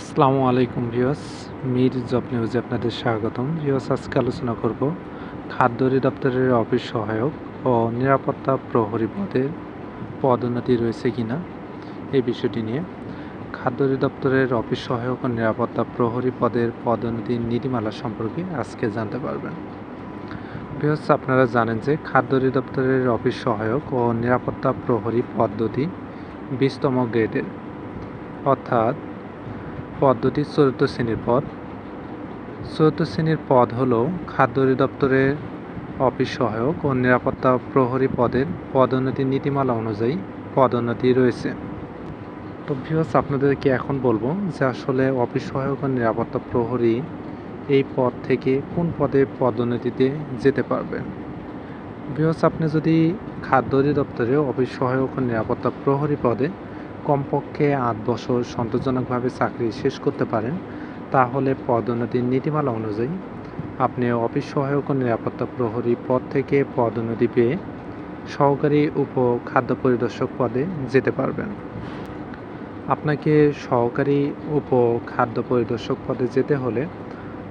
আসসালামু আলাইকুম viewers, Mir job নিউজে আপনাদের স্বাগতম। ভিউয়ার্স, আজকে আলোচনা করব খাদ্য অধিদপ্তরের অফিস সহায়ক ও নিরাপত্তা প্রহরী পদের পদোন্নতি রয়েছে কিনা এই বিষয়টি নিয়ে। খাদ্য অধিদপ্তরের অফিস সহায়ক ও নিরাপত্তা প্রহরী পদের পদোন্নতির নীতিমালা সম্পর্কে আজকে জানতে পারবেন। ভিউয়ার্স, আপনারা জানেন যে খাদ্য অধিদপ্তরের অফিস সহায়ক ও নিরাপত্তা প্রহরী পদ্ধতি বিশতম গ্রেডের। অর্থাৎ পদ্ধতি চতুর্থ শ্রেণির পদ। চতুর্থ শ্রেণির পদ হল খাদ্য অধিদপ্তরের অফিস সহায়ক ও নিরাপত্তা প্রহরী পদের পদোন্নতি নীতিমালা অনুযায়ী পদোন্নতি রয়েছে। তো ভিউয়ার্স আপনাদেরকে এখন বলব যে আসলে অফিস সহায়ক ও নিরাপত্তা প্রহরী এই পদ থেকে কোন পদে পদোন্নতিতে যেতে পারবেন ভিউয়ার্স আপনি যদি খাদ্য অধিদপ্তরে অফিস সহায়ক ও নিরাপত্তা প্রহরী পদে কমপক্ষে আট বছর সন্তোষজনকভাবে চাকরি শেষ করতে পারেন, তাহলে পদোন্নতির নীতিমালা অনুযায়ী আপনি অফিস সহায়ক নিরাপত্তা প্রহরী পদ থেকে পদোন্নতি পেয়ে সহকারী উপ খাদ্য পরিদর্শক পদে যেতে পারবেন। আপনাকে সহকারী উপ খাদ্য পরিদর্শক পদে যেতে হলে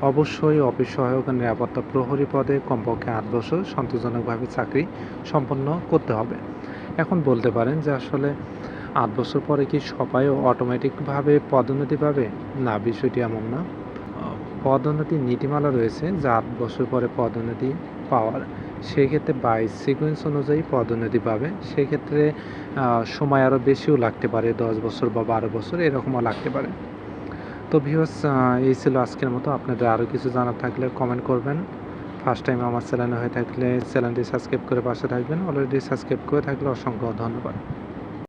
অবশ্যই অফিস সহায়ক নিরাপত্তা প্রহরী পদে কমপক্ষে আট বছর সন্তোষজনকভাবে চাকরি সম্পন্ন করতে হবে। এখন বলতে পারেন যে আসলে আট বছর পরে কি সবাই অটোমেটিকভাবে পদোন্নতি পাবে? না বিষয়টি এমন না। আহ, পদোন্নতির নীতিমালা রয়েছে যে আট বছর পরে পদোন্নতি পাওয়ার। সেক্ষেত্রে বাইশ সিকোয়েন্স অনুযায়ী পদোন্নতি পাবে। সেক্ষেত্রে সময় আরও বেশিও লাগতে পারে দশ বছর বা বারো বছর এরকমও লাগতে পারে। তো ভিউস এই ছিল আজকের মতো। আপনাদের আরও কিছু জানার থাকলে কমেন্ট করবেন। ফার্স্ট টাইম আমার চ্যানেলে হয়ে থাকলে চ্যানেলটি সাবস্ক্রাইব করে পাশে থাকবেন। অলরেডি সাবস্ক্রাইব করে থাকলে অসংখ্য ধন্যবাদ।